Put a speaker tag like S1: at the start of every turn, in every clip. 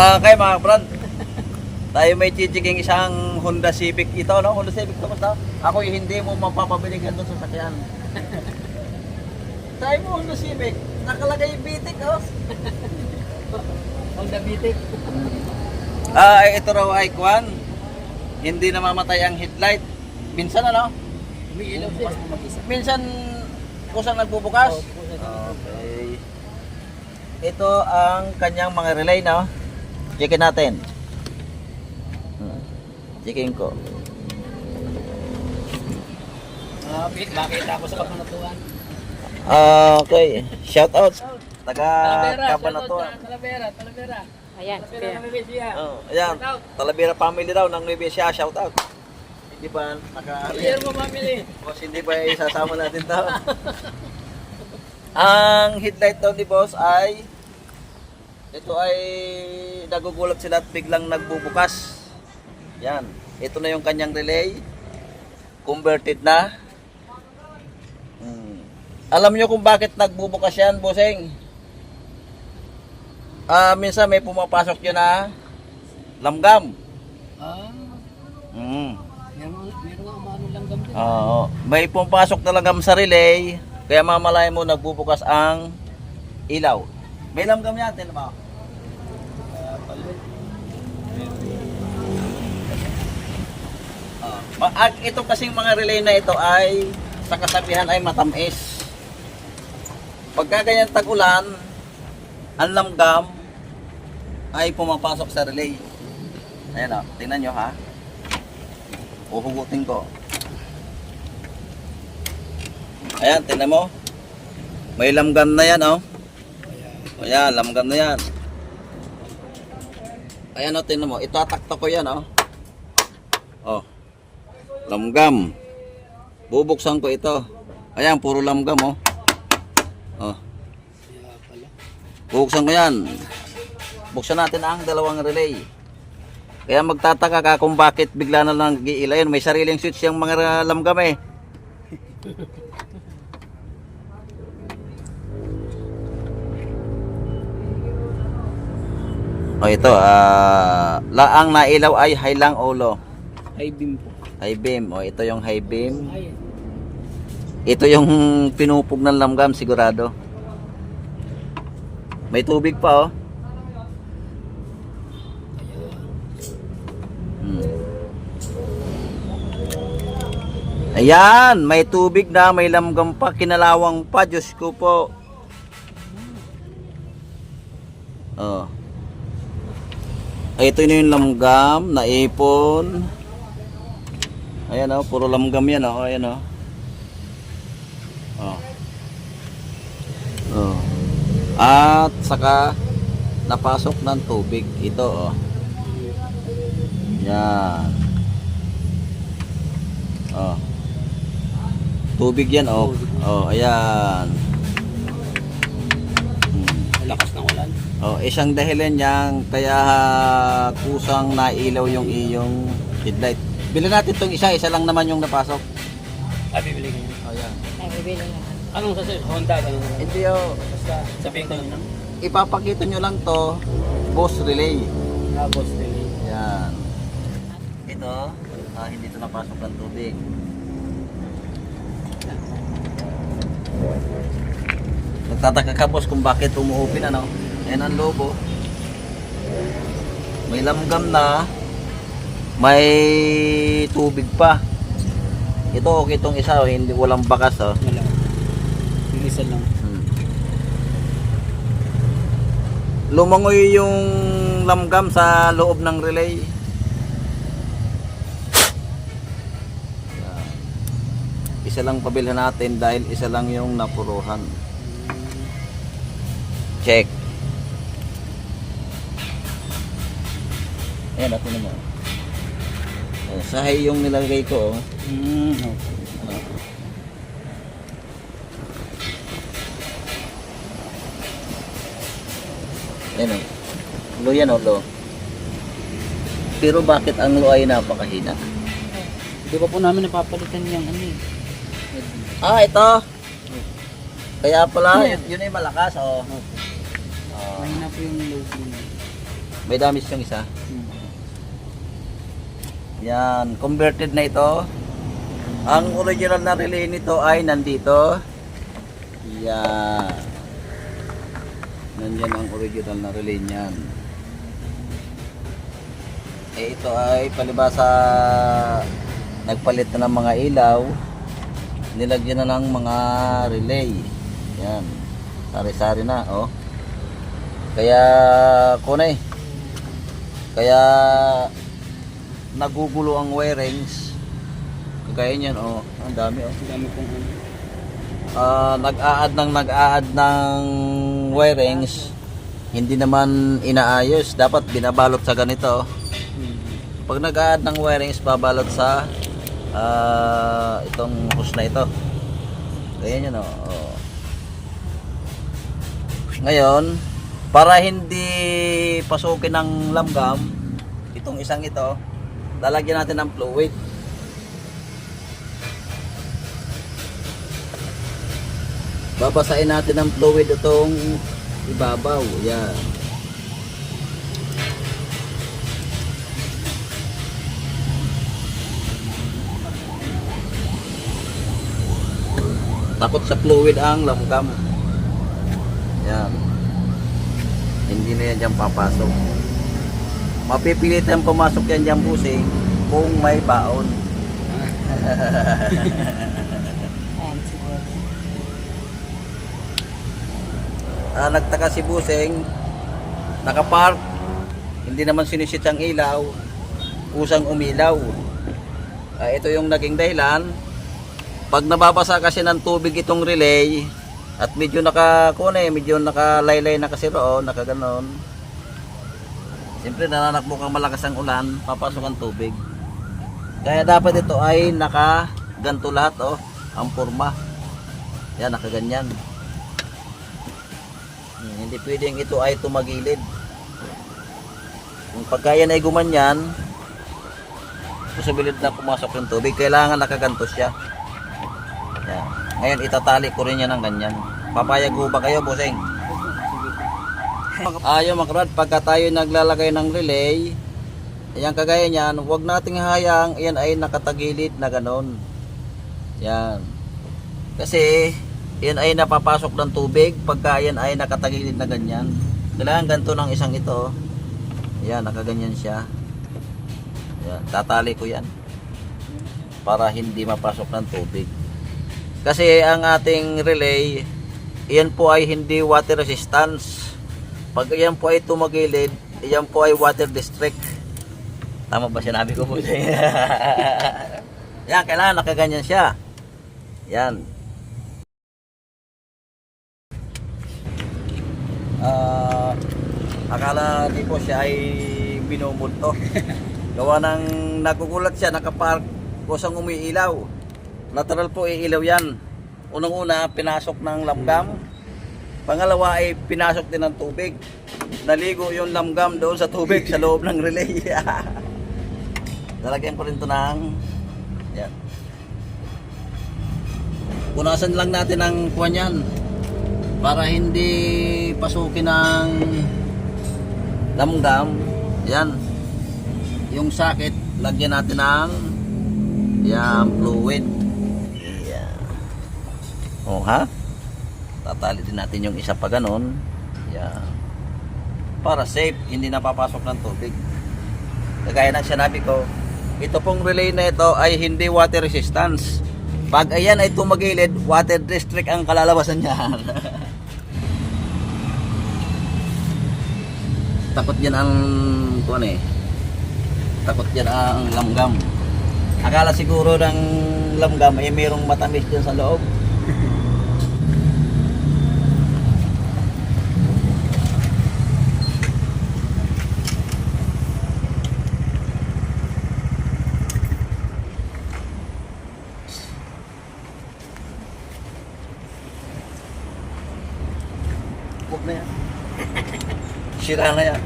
S1: Ah, kay mga brad. Tayo may chichiking isang Honda Civic ito, no? Honda Civic to basta. Ako eh, hindi mo mapapabiligan doon sa sakyan. Tayo mo Honda Civic. Nakalagay bitik, oh.
S2: Honda Bitik.
S1: Ah, ito raw ay kwan. Hindi namamatay ang headlight. Minsan ano?
S2: Umiilaw siya.
S1: Minsan kusang nagbubukas. Okay. Ito ang kanyang mga relay, no? Checkin natin. Checkin ko.
S2: Ah, bit, bakit ako sa kapanatuan?
S1: Ah, okay. Shout out. Taga
S2: sa Talavera, Talavera.
S3: Ayan,
S2: Talavera ng Nuevesia.
S1: Oh, ayan. Talavera family daw ng Nuevesia. Shout out. Hindi ba naka
S2: Clear mo family.
S1: Boss, hindi pa isasama natin to. Ang headlight daw ni boss ay ito ay nagugulat sila at biglang nagbubukas. Yan. Ito na yung kanyang relay. Converted na. Hmm. Alam nyo kung bakit nagbubukas yan, bossing? Ah, minsan may pumapasok yun na lamgam.
S2: Ah,
S1: Mm.
S2: meron, meron umano lang gamit.
S1: Oo. May pumapasok na langgam sa relay, kaya mamalayan mo nagbubukas ang ilaw. Langgam yan, tinan mo. Ah, ma- ah, ito kasing mga relay na ito ay sa kasabihan ay matamis. Pagka ganyan tag-ulan, ang langgam ay pumapasok sa relay. Ayan o, tingnan nyo ha. Uhugutin ko. Ayan, tingnan mo. May lamgam na yan, oh. Ayan, lamgam na yan. Ayan, oh, tingnan mo. Itatakta ko yan, oh. Oh. Lamgam. Bubuksan ko ito. Ayan, puro lamgam.
S2: Kaya pala.
S1: Bubuksan ko yan. Buksan natin ang dalawang relay. Kaya magtataka ka kung bakit bigla na lang nag-iila yun. May sariling switch yung mga lamgam eh. o ito, ah, laang nailaw ay highlang ulo.
S2: High beam po.
S1: High beam. O ito yung high beam. Ito yung pinupog ng lamgam sigurado. May tubig pa oh. Hmm. Ayan, may tubig na, may lamgam pa, kinalawang pa, Diyos ko po. Oh. Ito na yung lamgam, naipon. Ayan oh, puro lamgam yan oh, ayan oh. Oh. Oh. At saka napasok ng tubig ito oh. Yan. Oh. Tubig yan oh. Oh, ayan.
S2: Lakas ng ulan.
S1: Oh, isang dahilan yang kaya kusang nailaw yung iyong headlight. Bilhin natin tong isa, isa lang naman yung napasok.
S2: Ay, bibili ko yun.
S1: Oh, yan.
S3: ay bibili na.
S2: Anong sa Honda? Ganun.
S1: Hindi oh,
S2: Basta sabihin ko lang.
S1: ipapakita nyo lang to, boss relay.
S2: Tapos, really.
S1: Yan. Ito, ah, hindi ito napasok ng tubig. Nagtataka ka boss kung bakit umuupin ano. Yan ang lobo. May lamgam na. May tubig pa. Ito okay itong isa, oh, hindi walang bakas oh.
S2: Wala. Yung isa lang.
S1: Hmm. Lumangoy yung lamgam sa loob ng relay. Isa lang pabilhan natin dahil isa lang yung napuruhan. Check. Ayan, natin naman. Oh, sahay yung nilagay ko. Oh.
S2: Mm, okay.
S1: Ayan o. Lo yan o, lo. Pero bakit ang lo ay napakahina?
S2: Di ba po namin napapalitan yung ano eh.
S1: Ah, ito. Kaya pala, yun, yun ay malakas, oh. Oh.
S2: Mahina po yung niya.
S1: May damage yung isa.
S2: Hmm.
S1: Yan, converted na ito. Ang original na relay nito ay nandito. Yan. Nandyan ang original na relay niyan. Eh, ito ay palibasa nagpalit na ng mga ilaw. Nilagyan na ng mga relay. Yan. Sari-sari na, oh. Kaya, kunay. Kaya, nagugulo ang wirings. Kagaya niyan, oh. Ang dami, oh.
S2: Ang dami pong ano.
S1: Ah, nag-a-add ng nag-a-add ng wirings. Hindi naman inaayos. Dapat binabalot sa ganito. oh.
S2: Hmm.
S1: Pag nag-a-add ng wirings, babalot sa ah, itong hose na ito. Ganyan yan, oh. Ngayon, para hindi pasukin ng lamgam, itong isang ito, lalagyan natin ng fluid. Babasahin natin ng fluid itong ibabaw. Yan. Takot sa fluid ang lamgam. Yan. Hindi na yan dyan papasok. Mapipilit yan pumasok yan dyan busing kung may baon. Ah, nagtaka si Buseng, nakapark, hindi naman sinisit ang ilaw, kusang umilaw. Ah, ito yung naging dahilan. Pag nababasa kasi ng tubig itong relay, at medyo naka, kung ano eh, medyo nakalaylay na kasi roon, nakaganon. Siyempre nananakbo kang malakas ang ulan, papasok ang tubig. Kaya dapat ito ay naka ganto lahat oh, ang forma. Yan, nakaganyan. Hmm, hindi pwedeng ito ay tumagilid. Kung pagka yan ay gumanyan, posibilidad na pumasok yung tubig, kailangan nakaganto siya. Yan. Ngayon itatali ko rin yan ng ganyan. Papayag ho ba kayo, Buseng? Ayaw makrad, pagka tayo naglalagay ng relay, Ayan kagaya niyan, huwag nating hayang yan ay nakatagilid na ganon. Yan. Kasi yan ay napapasok ng tubig pagka yan ay nakatagilid na ganyan. Kailangan ganito ng isang ito. Yan, nakaganyan siya. Yan, tatali ko yan. Para hindi mapasok ng tubig. Kasi ang ating relay, yan po ay hindi water resistance. Pag yan po ay tumagilid, yan po ay water district. Tama ba sinabi ko po Yan, kailangan nakaganyan siya. Yan. Ah, akala di po siya ay binumulto. Gawa ng nagugulat siya, nakapark, kusang umiilaw. Natural po iilaw yan. Unang-una, pinasok ng lamgam. Pangalawa ay pinasok din ng tubig. Naligo yung lamgam doon sa tubig sa loob ng relay. Lalagyan ko rin to ng yan. Punasan lang natin ang kuwan yan para hindi pasukin ng lamgam. Yan. Yung sakit, lagyan natin ng yan, fluid. O ha? Tatali din natin yung isa pa ganon. Yan. Para safe, hindi napapasok ng tubig. Kagaya ng sinabi ko, ito pong relay na ito ay hindi water resistance. Pag ayan ay tumagilid, water district ang kalalabasan niya. Takot yan ang kuan eh. Takot yan ang lamgam. Akala siguro ng lamgam ay mayroong matamis dyan sa loob. Huwag na yan. Sira na yan.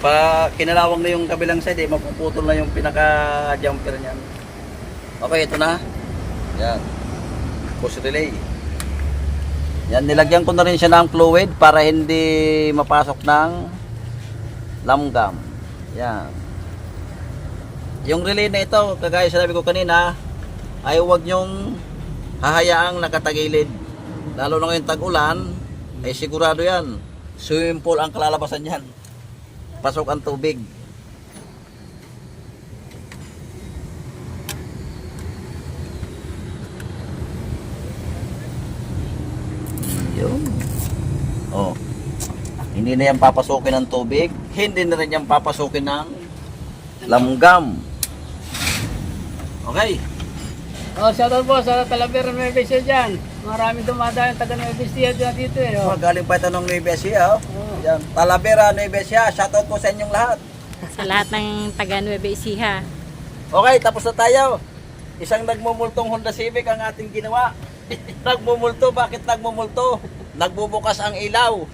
S1: Pa kinalawang na yung kabilang side, eh, mapuputol na yung pinaka-jumper niyan. Okay, ito na. Yan. Push relay. Yan, nilagyan ko na rin siya ng fluid para hindi mapasok ng Lamgam. Yan. Yung relay na ito, kagaya sinabi ko kanina, ay huwag nyong hahayaang nakatagilid. Lalo na ngayong tag-ulan, ay sigurado yan. Swimming pool ang kalalabasan yan. Pasok ang tubig. Yun. Oh. Hindi na yan papasukin ng tubig. Hindi na rin yan papasukin ng lamgam. Okay.
S2: Oh, shoutout po sa Talavera Nueva Ecija dyan. Maraming dumadayo taga Nueva Ecija dyan dito eh.
S1: Oh.
S2: Oh.
S1: Galing pa ito ng Nueva Ecija. Oh.
S2: Oh.
S1: Yan. Talavera, Nueva Ecija. Shoutout po sa inyong lahat.
S3: Sa lahat ng taga Nueva Ecija.
S1: Okay, tapos na tayo. Isang nagmumultong Honda Civic ang ating ginawa. nagmumulto, bakit nagmumulto? Nagbubukas ang ilaw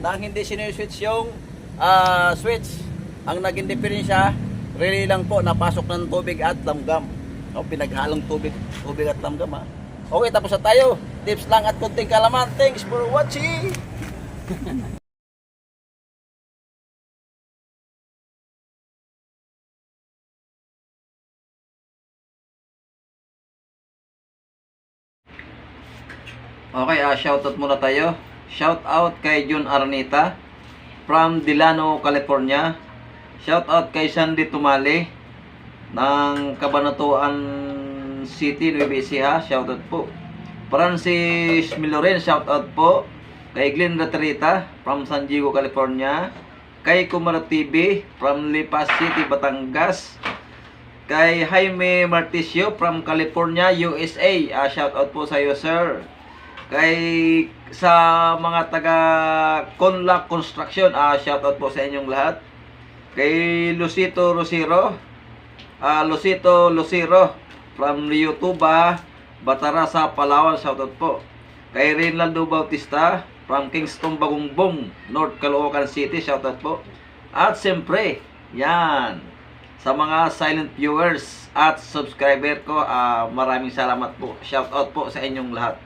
S1: nang hindi sinuswitch yung ah, switch. Ang naging diferensya, really lang po, napasok ng tubig at lamgam. O, pinaghalong tubig, tubig at lamgam ha. Okay, tapos na tayo. Tips lang at kunting kalaman. Thanks for watching! Okay, ah shoutout muna tayo. Shout out kay Jun Arnita from Delano, California. Shout out kay Sandy Tumali ng Cabanatuan City, Nueva Ecija. Shout out po. Francis Miloren, shout out po. Kay Glenn Ratrita from San Diego, California. Kay Kumara TV from Lipas City, Batangas. Kay Jaime Marticio from California, USA. Ah, shout out po sa iyo, sir kay sa mga taga Conlac Construction, ah shoutout po sa inyong lahat. Kay Lucito Rosiro, ah Lucito Luciro from Yotuba, Batarasa, Palawan, shoutout po. Kay Reynaldo Bautista from Kingston, Bagungbong, North Caloocan City, shoutout po. At siyempre, yan, sa mga silent viewers at subscriber ko, ah maraming salamat po. Shoutout po sa inyong lahat.